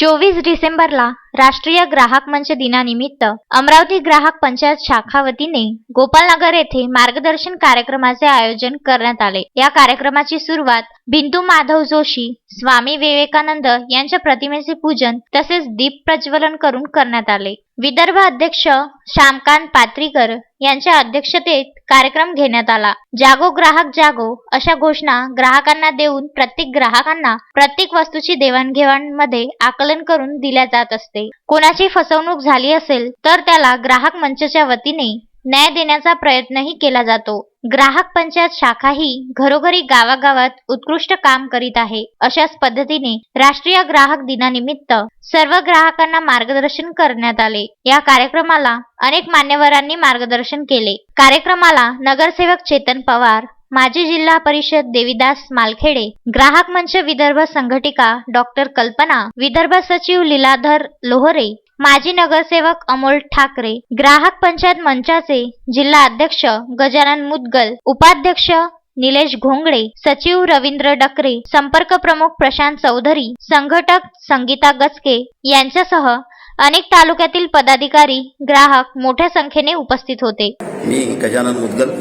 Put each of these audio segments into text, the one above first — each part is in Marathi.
चोवीस डिसेंबरला राष्ट्रीय ग्राहक मंच दिनानिमित्त अमरावती ग्राहक पंचायत शाखा वतीने गोपालनगर येथे मार्गदर्शन कार्यक्रमाचे आयोजन करण्यात आले. या कार्यक्रमाची सुरुवात बिंदू माधव जोशी स्वामी विवेकानंद यांच्या प्रतिमेचे पूजन तसेच दीप प्रज्वलन करून करण्यात आले. विदर्भ अध्यक्ष श्यामकांत पात्रीकर यांच्या अध्यक्षतेत कार्यक्रम घेण्यात आला. जागो ग्राहक जागो अशा घोषणा ग्राहकांना देऊन प्रत्येक ग्राहकांना प्रत्येक वस्तूची देवाणघेवाणमध्ये आकलन करून दिल्या जात असते. कोणाची फसवणूक झाली असेल तर त्याला ग्राहक मंचच्या वतीने न्याय देण्याचा प्रयत्नही केला जातो. ग्राहक पंचायत शाखा ही घरोघरी गावागावात उत्कृष्ट काम करीत आहे. अशाच पद्धतीने राष्ट्रीय ग्राहक दिनानिमित्त सर्व ग्राहकांना मार्गदर्शन करण्यात आले. या कार्यक्रमाला अनेक मान्यवरांनी मार्गदर्शन केले. कार्यक्रमाला नगरसेवक चेतन पवार माजी जिल्हा परिषद देविदास मालखेडे ग्राहक मंच विदर्भ संघटिका डॉक्टर कल्पना विदर्भ सचिव लीलाधर लोहरे माजी नगरसेवक अमोल ठाकरे ग्राहक पंचायत मंचाचे जिल्हा अध्यक्ष गजानन मुदगल उपाध्यक्ष निलेश घोंगडे सचिव रवींद्र डकरे संपर्क प्रमुख प्रशांत चौधरी संघटक संगीता गचके यांच्यासह अनेक तालुक्यातील पदाधिकारी ग्राहक मोठ्या संख्येने उपस्थित होते. मी गजानन मुदगल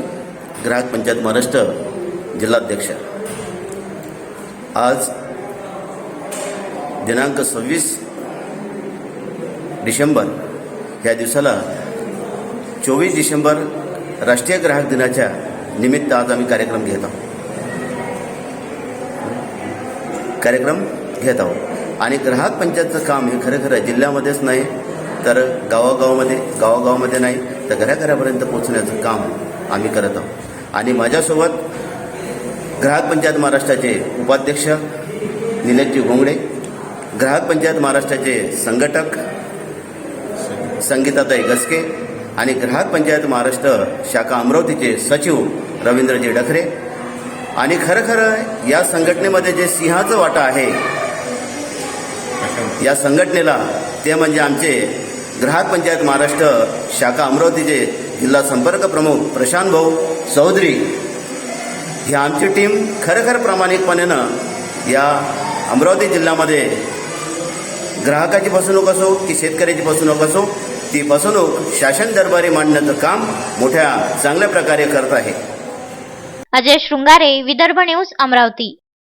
ग्राहक पंचायत महाराष्ट्र जिल्हाध्यक्ष आज दिनांक सव्वीस डिसेंबर या दिवसाला चोवीस डिसेंबर राष्ट्रीय ग्राहक दिनाच्या निमित्त आज आम्ही कार्यक्रम घेत आहोत. कार्यक्रम घेत आहोत. आणि ग्राहक पंचायतचं काम हे खरं खरं जिल्ह्यामध्येच नाही तर गावागावामध्ये गावागावामध्ये नाही तर घराघरापर्यंत पोहोचण्याचं काम आम्ही करत आहोत. आणि माझ्यासोबत ग्राहक पंचायत महाराष्ट्राचे उपाध्यक्ष निलेशजी घोंगडे ग्राहक पंचायत महाराष्ट्राचे संघटक संगीताताई गसके आणि ग्राहक पंचायत महाराष्ट्र शाखा अमरावतीचे सचिव रवींद्रजी डखरे. आणि खरं खरं या संघटनेमध्ये जे सिंहाचं वाटा आहे या संघटनेला ते म्हणजे आमचे ग्राहक पंचायत महाराष्ट्र शाखा अमरावतीचे जिल्हा संपर्क प्रमुख प्रशांत भाऊ चौधरी. ही आमची टीम खरखर प्रामाणिकपणेनं या अमरावती जिल्ह्यामध्ये ग्राहकाची फसवणूक असो की शेतकऱ्याची फसवणूक असो ती फसवणूक शासन दरबारी मांडण्याचं काम मोठ्या चांगल्या प्रकारे करत आहे. अजय शृंगारे विदर्भ न्यूज अमरावती.